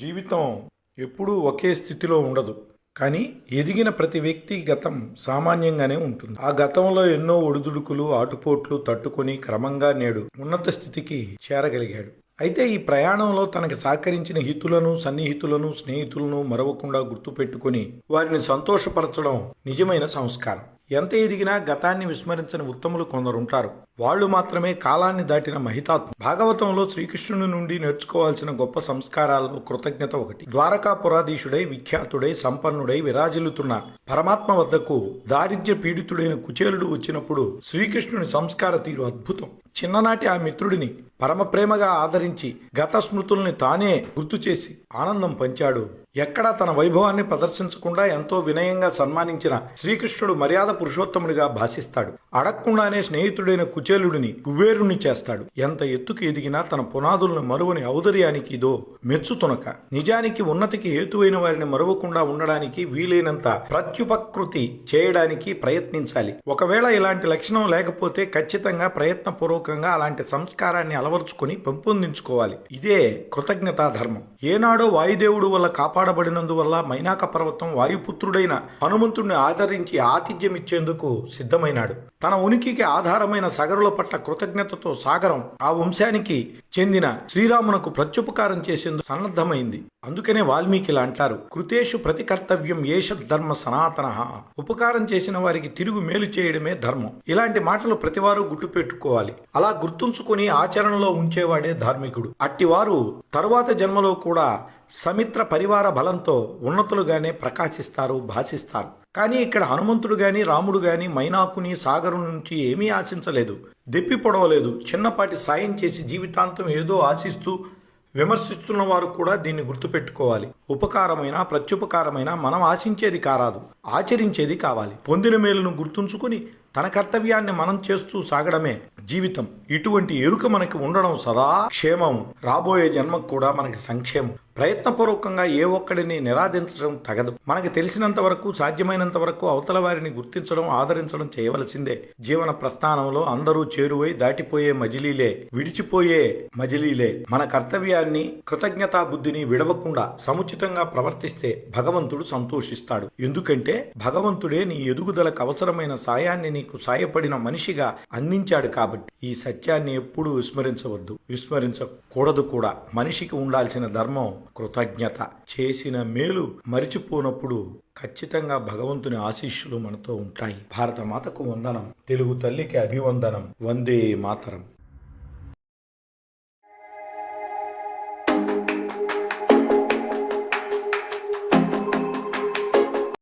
జీవితం ఎప్పుడూ ఒకే స్థితిలో ఉండదు. కానీ ఎదిగిన ప్రతి వ్యక్తి గతం సామాన్యంగానే ఉంటుంది. ఆ గతంలో ఎన్నో ఒడిదుడుకులు ఆటుపోట్లు తట్టుకొని క్రమంగా నేడు ఉన్నత స్థితికి చేరగలిగాడు. అయితే ఈ ప్రయాణంలో తనకి సహకరించిన హితులను సన్నిహితులను స్నేహితులను మరవకుండా గుర్తుపెట్టుకుని వారిని సంతోషపరచడం నిజమైన సంస్కారం. ఎంత ఎదిగినా గతాన్ని విస్మరించని ఉత్తములు కొందరుంటారు. వాళ్ళు మాత్రమే కాలాన్ని దాటిన మహితాత్మ భాగవతంలో శ్రీకృష్ణుని నుండి నేర్చుకోవాల్సిన గొప్ప సంస్కారాల్లో కృతజ్ఞత ఒకటి. ద్వారకాపురాధీశుడై విఖ్యాతుడై సంపన్నుడై విరాజిల్లుతున్న పరమాత్మ వద్దకు దారిద్ర్య పీడితుడైన కుచేలుడు వచ్చినప్పుడు శ్రీకృష్ణుని సంస్కార తీరు అద్భుతం. చిన్ననాటి ఆ మిత్రుడిని పరమ ప్రేమగా ఆదరించి గత స్మృతుల్ని తానే గుర్తు చేసి ఆనందం పంచాడు ఎక్కడా తన వైభవాన్ని ప్రదర్శించకుండా ఎంతో వినయంగా సన్మానించిన శ్రీకృష్ణుడు మర్యాద పురుషోత్తముడిగా భాషిస్తాడు. అడగకుండానే స్నేహితుడైన కుచేలుడిని కుబేరుణ్ణి చేస్తాడు. ఎంత ఎత్తుకు ఎదిగినా తన పునాదులను మరువని ఔదర్యానికి ఇదో మెచ్చుతునక. నిజానికి ఉన్నతికి హేతువైన వారిని మరువకుండా ఉండడానికి వీలైనంత ప్రత్యుపకృతి చేయడానికి ప్రయత్నించాలి. ఒకవేళ ఇలాంటి లక్షణం లేకపోతే ఖచ్చితంగా ప్రయత్నపూర్వకంగా అలాంటి సంస్కారాన్ని అలవరుచుకొని పెంపొందించుకోవాలి. ఇదే కృతజ్ఞతా ధర్మం ఏనాడో వాయుదేవుడు వల్ల కాపాడబడినందువల్ల మైనాక పర్వతం వాయుపుత్రుడైన హనుమంతుణ్ణి ఆదరించి ఆతిథ్యం ఇచ్చేందుకు సిద్ధమైనాడు. తన ఉనికికి ఆధారమైన సగరుల పట్ల కృతజ్ఞతతో సాగరం ఆ వంశానికి చెందిన శ్రీరామునకు ప్రత్యుపకారం చేసేందుకు సన్నద్ధమైంది. అందుకనే వాల్మీకిలా అంటారు కృతేషు ప్రతి కర్తవ్యం ఏష ధర్మ సనాతన. ఉపకారం చేసిన వారికి తిరుగు మేలు చేయడమే ధర్మం. ఇలాంటి మాటలు ప్రతివారు గుర్తుపెట్టుకోవాలి. అలా గుర్తుంచుకొని ఆచరణలో ఉంచేవాడే ధార్మికుడు. అట్టివారు తరువాత జన్మలో కూడా సమిత్ర పరివార బలంతో ఉన్నతులుగానే ప్రకాశిస్తారు భాషిస్తారు. కానీ ఇక్కడ హనుమంతుడు గాని రాముడు గాని మైనాకుని సాగరు నుంచి ఏమీ ఆశించలేదు. దెప్పి పొడవలేదు. చిన్నపాటి సాయం చేసి జీవితాంతం ఏదో ఆశిస్తూ విమర్శిస్తున్న వారు కూడా దీన్ని గుర్తుపెట్టుకోవాలి. ఉపకారమైన ప్రత్యుపకారమైన మనం ఆశించేది కారాదు. ఆచరించేది కావాలి. పొందిన మేలును గుర్తుంచుకుని తన కర్తవ్యాన్ని మనం చేస్తూ సాగడమే జీవితం. ఇటువంటి ఎరుక మనకి ఉండడం సదా క్షేమం. రాబోయే జన్మకు కూడా మనకి సంక్షేమం. ప్రయత్నపూర్వకంగా ఏ ఒక్కడిని నిరాధించడం తగదు. మనకి తెలిసినంత వరకు సాధ్యమైనంత వరకు అవతల వారిని గుర్తించడం ఆదరించడం చేయవలసిందే. జీవన ప్రస్థానంలో అందరూ చేరువై దాటిపోయే మజిలీలే విడిచిపోయే మజిలీలే. మన కర్తవ్యాన్ని కృతజ్ఞతా బుద్ధిని విడవకుండా సముచితంగా ప్రవర్తిస్తే భగవంతుడు సంతోషిస్తాడు. ఎందుకంటే భగవంతుడే నీ ఎదుగుదలకు అవసరమైన సాయాన్ని నీకు సాయపడిన మనిషిగా అందించాడు కాబట్టి ఈ సత్యాన్ని ఎప్పుడూ విస్మరించవద్దు. విస్మరించకూడదు కూడా. మనిషికి ఉండాల్సిన ధర్మం కృతజ్ఞత. చేసిన మేలు మరిచిపోనప్పుడు ఖచ్చితంగా భగవంతుని ఆశీస్సులు మనతో ఉంటాయి. భారత మాతకు వందనం. తెలుగు తల్లికి అభివందనం. వందే మాతరం.